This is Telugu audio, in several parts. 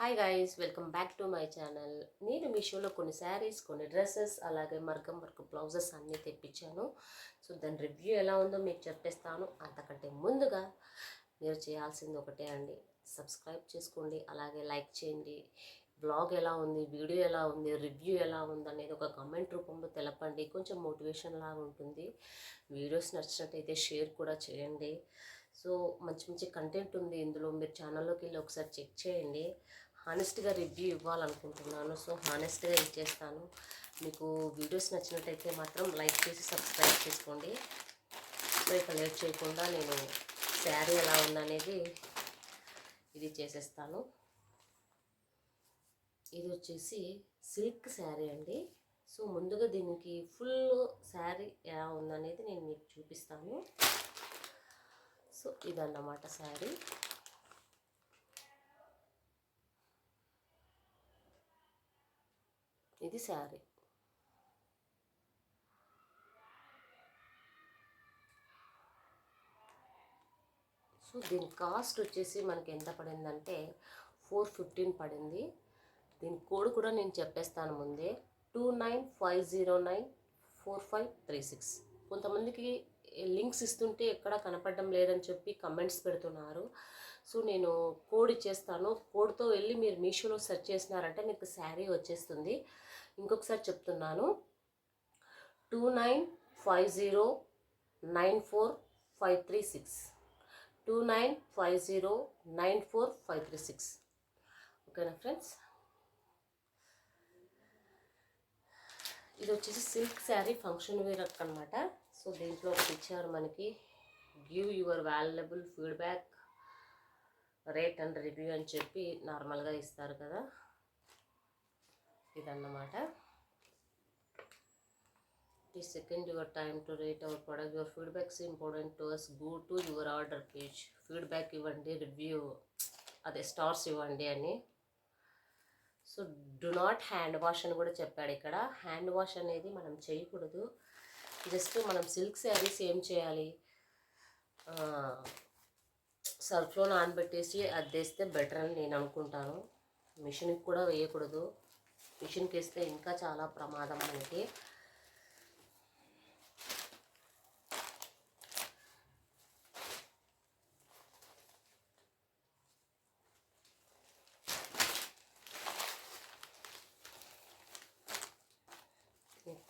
Hi guys welcome back to my channel నేను మీషోలో కొన్ని శారీస్ కొన్ని డ్రెస్సెస్ అలాగే మర్గం వర్క్ బ్లౌజెస్ అన్నీ తెప్పించాను. సో దాని రివ్యూ ఎలా ఉందో మీకు చెప్పేస్తాను. అంతకంటే ముందుగా మీరు చేయాల్సింది ఒకటే అండి. సబ్స్క్రైబ్ చేసుకోండి అలాగే లైక్ చేయండి. బ్లాగ్ ఎలా ఉంది వీడియో ఎలా ఉంది రివ్యూ ఎలా ఉంది అనేది ఒక కమెంట్ రూపంలో తెలపండి. కొంచెం మోటివేషన్ లాగా ఉంటుంది. వీడియోస్ నచ్చినట్టయితే షేర్ కూడా చేయండి. సో మంచి మంచి కంటెంట్ ఉంది ఇందులో. మీరు ఛానల్లోకి వెళ్ళి ఒకసారి చెక్ చేయండి. హానెస్ట్గా రివ్యూ ఇవ్వాలనుకుంటున్నాను. సో హానెస్ట్గా ఇచ్చేస్తాను మీకు వీడియోస్ నచ్చినట్టయితే మాత్రం లైక్ చేసి సబ్స్క్రైబ్ చేసుకోండి. సో ఇక లేట్ చేయకుండా నేను శారీ ఎలా ఉందనేది ఇది చేసేస్తాను. ఇది వచ్చేసి సిల్క్ శారీ అండి. సో ముందుగా దీనికి ఫుల్ శారీ ఎలా ఉందనేది నేను మీకు చూపిస్తాను. సో ఇదన్నమాట శారీ ఇది శారీ. సో దీని కాస్ట్ వచ్చేసి మనకి ఎంత పడిందంటే ఫోర్ ఫిఫ్టీన్ పడింది. దీని కోడ్ కూడా నేను చెప్పేస్తాను ముందే. Two nine five zero nine four five three six. కొంతమందికి లింక్స్ ఇస్తుంటే ఎక్కడ కనపడడం లేదని చెప్పి కమెంట్స్ పెడుతున్నారు. సో నేను కోడ్ ఇచ్చేస్తాను. కోడ్తో వెళ్ళి మీరు మీషోలో సెర్చ్ చేసినారంటే మీకు శారీ వచ్చేస్తుంది. ఇంకొకసారి చెప్తున్నాను. Two nine five zero nine four five three six. Two nine five zero nine four five three six. ఓకేనా ఫ్రెండ్స్? ఇది వచ్చేసి సిల్క్ శారీ ఫంక్షన్ వేర్ అనమాట సో దీంట్లో ఒకటి ఇచ్చారు మనకి. Give your valuable feedback. Rate and review అని చెప్పి నార్మల్గా ఇస్తారు కదా. ఇదన్నమాట. ఈ second your time to rate our product your feedbacks important to us go to your order page feedback ఇవ్వండి రివ్యూ అదే స్టార్స్ ఇవ్వండి అని. So do not hand wash అని కూడా చెప్పాడు ఇక్కడ. హ్యాండ్ వాష్ అనేది మనం చేయకూడదు. జస్ట్ మనం సిల్క్ శారీస్ ఏం చేయాలి? సర్ఫ్లో నానబెట్టేసి అద్దేస్తే బెటర్ అని నేను అనుకుంటాను. మిషన్కి కూడా వేయకూడదు. మిషన్కి వేస్తే ఇంకా చాలా ప్రమాదం మనకి.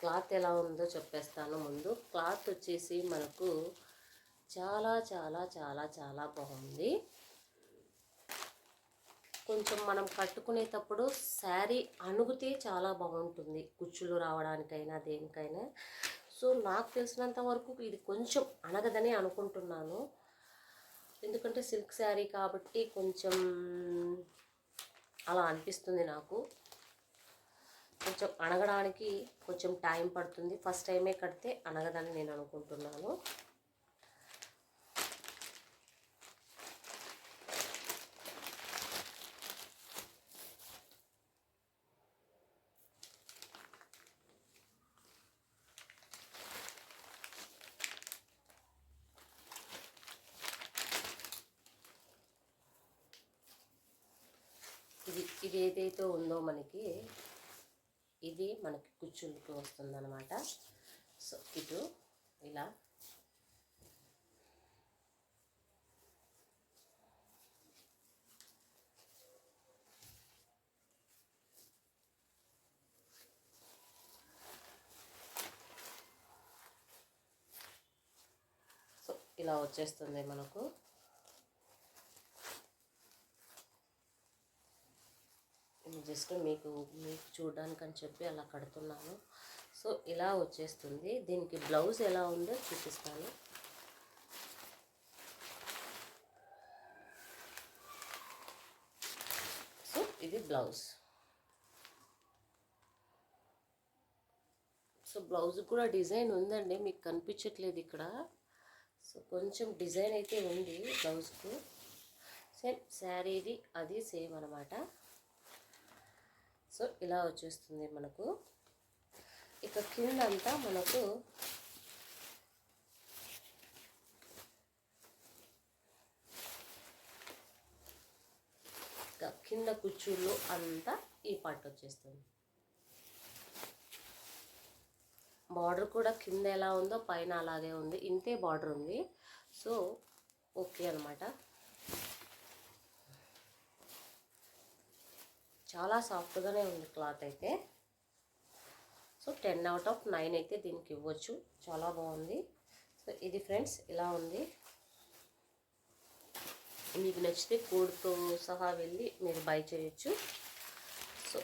క్లాత్ ఎలా ఉందో చెప్పేస్తాను ముందు. క్లాత్ వచ్చేసి మనకు చాలా చాలా చాలా చాలా బాగుంది. కొంచెం మనం కట్టుకునేటప్పుడు శారీ అణుగుతే చాలా బాగుంటుంది. కుచ్చులు రావడానికైనా దేనికైనా. సో నాకు తెలిసినంత వరకు ఇది కొంచెం అనగదని అనుకుంటున్నాను. ఎందుకంటే సిల్క్ శారీ కాబట్టి కొంచెం అలా అనిపిస్తుంది నాకు. కొంచెం అణగడానికి కొంచెం టైం పడుతుంది. ఫస్ట్ టైమే కడితే అనగదని నేను అనుకుంటున్నాను. ఇది ఇది ఏదైతే ఉందో మనకి ఇది మనకి కుచ్చులకి వస్తుందన్నమాట. సో ఇటు ఇలా. సో ఇలా వచ్చేస్తుంది మనకు. జస్ట్ మీకు మీకు చూడడానికి అని చెప్పి అలా కడుతున్నాను. సో ఇలా వచ్చేస్తుంది. దీనికి బ్లౌజ్ ఎలా ఉందో చూపిస్తాను. సో ఇది బ్లౌజ్. సో బ్లౌజ్ కూడా డిజైన్ ఉందండి. మీకు కనిపించట్లేదు ఇక్కడ. సో కొంచెం డిజైన్ అయితే ఉంది బ్లౌజ్కు. సేమ్ శారీది అది సేమ్ అనమాట. సో ఇలా వచ్చేస్తుంది మనకు. ఇక కింద అంతా మనకు ఇక కింద కుచ్చుళ్ళు అంతా ఈ పట్టు వచ్చేస్తుంది. బార్డర్ కూడా కింద ఎలా ఉందో పైన అలాగే ఉంది. ఇంతే బార్డర్ ఉంది. సో ఓకే అనమాట చాలా సాఫ్ట్గానే ఉంది క్లాత్ అయితే. So ten out of nine అయితే దీనికి ఇవ్వచ్చు. చాలా బాగుంది. సో ఇది ఫ్రెండ్స్ ఇలా ఉంది. మీకు నచ్చితే కోడ్తో సహా వెళ్ళి మీరు బై చేయొచ్చు. సో